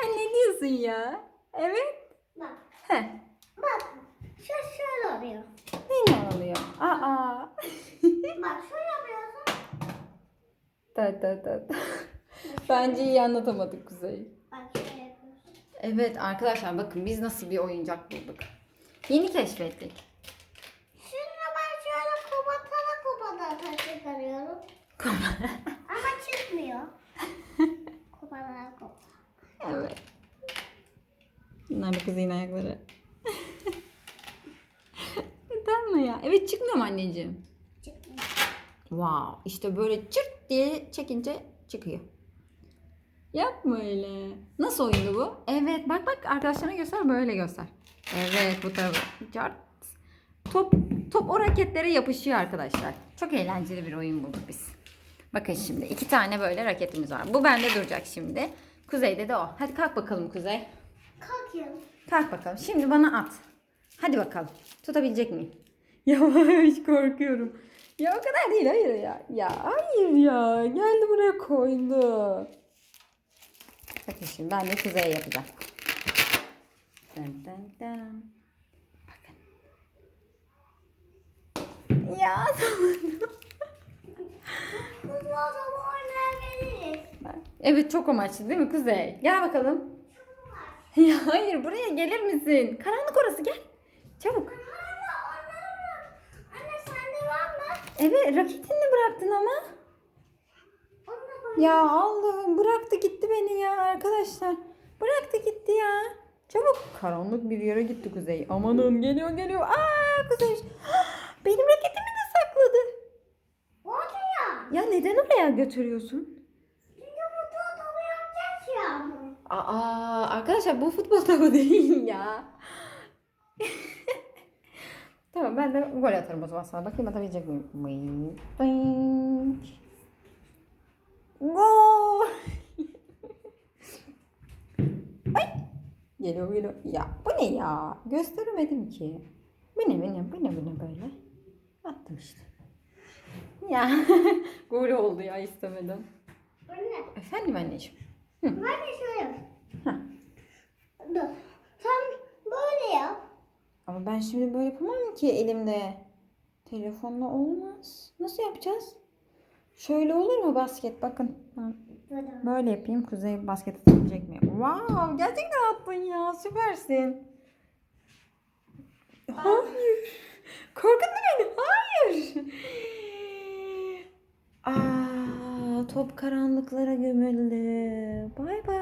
Sen ne diyorsun ya? Evet. Bak. Heh. Bak. Şu şöyle oluyor. Ne oluyor? Aa. Bak şöyle yapıyorsun. Ta ta ta ta. Bence iyi anlatamadık Kuzey. Bak şöyle yapıyorsun. Evet arkadaşlar bakın biz nasıl bir oyuncak bulduk. Yeni keşfettik. Şimdi ben şöyle kobatana kobatana çıkarıyorum. Ama çıkmıyor. kobatana kobatana. Evet. Bunlar da Kuzey'in ayakları. Neden mi ya? Evet çıkmıyor mu anneciğim? Çıkmıyor. Wow. İşte böyle çırt diye çekince çıkıyor. Yapma öyle. Nasıl oyundu bu? Evet bak bak arkadaşlarına göster böyle göster. Evet bu tarafa. Cart. Top, top o raketlere yapışıyor arkadaşlar. Çok eğlenceli bir oyun bulduk biz. Bakın şimdi iki tane böyle raketimiz var. Bu bende duracak şimdi. Kuzey'de de o. Hadi kalk bakalım Kuzey. Kalkıyorum. Kalk bakalım. Şimdi bana at. Hadi bakalım. Tutabilecek miyim? Yavaş korkuyorum. Ya o kadar değil hayır ya. Ya hayır ya. Geldi buraya koydu. Bakın şimdi ben de kuzeye yapacağım. Dın dın dın. Bakın. Ya Evet çok amaçlı değil mi Kuzey? Gel bakalım. Ya hayır buraya gelir misin? Karanlık orası gel. Çabuk. Anne sende var mı? Evet raketini bıraktın ama. Ya Allah'ım bıraktı gitti beni ya arkadaşlar. Bıraktı gitti ya. Çabuk. Karanlık bir yere gitti Kuzey. Amanın geliyor geliyor. Aa Kuzey. Benim raketimi de sakladı. Ya neden oraya götürüyorsun? Çünkü futbol topu yapacağız ya. Aa arkadaşlar bu futbol topu değil ya. tamam ben de gol atarım o zaman sana. Bakayım atabilecek miyim? Bing. Gol. Ay. Geliyor geliyor. Ya bu ne ya? Gösteremedim ki. Bu ne bu ne bu ne bu ne böyle? Attım işte. Ya gol oldu ya istemeden. Anne Efendim anneciğim. Ben de şöyle. Heh. Dur. Sen böyle yap. Ama ben şimdi böyle yapamam ki elimde. Telefonla olmaz. Nasıl yapacağız? Şöyle olur mu basket? Bakın. Böyle yapayım. Kuzey basket atabilecek mi? Wow! Gerçekten attın ya. Süpersin. Hayır. Korkuttun beni. Hayır. Top karanlıklara gömüldü. Bay bay.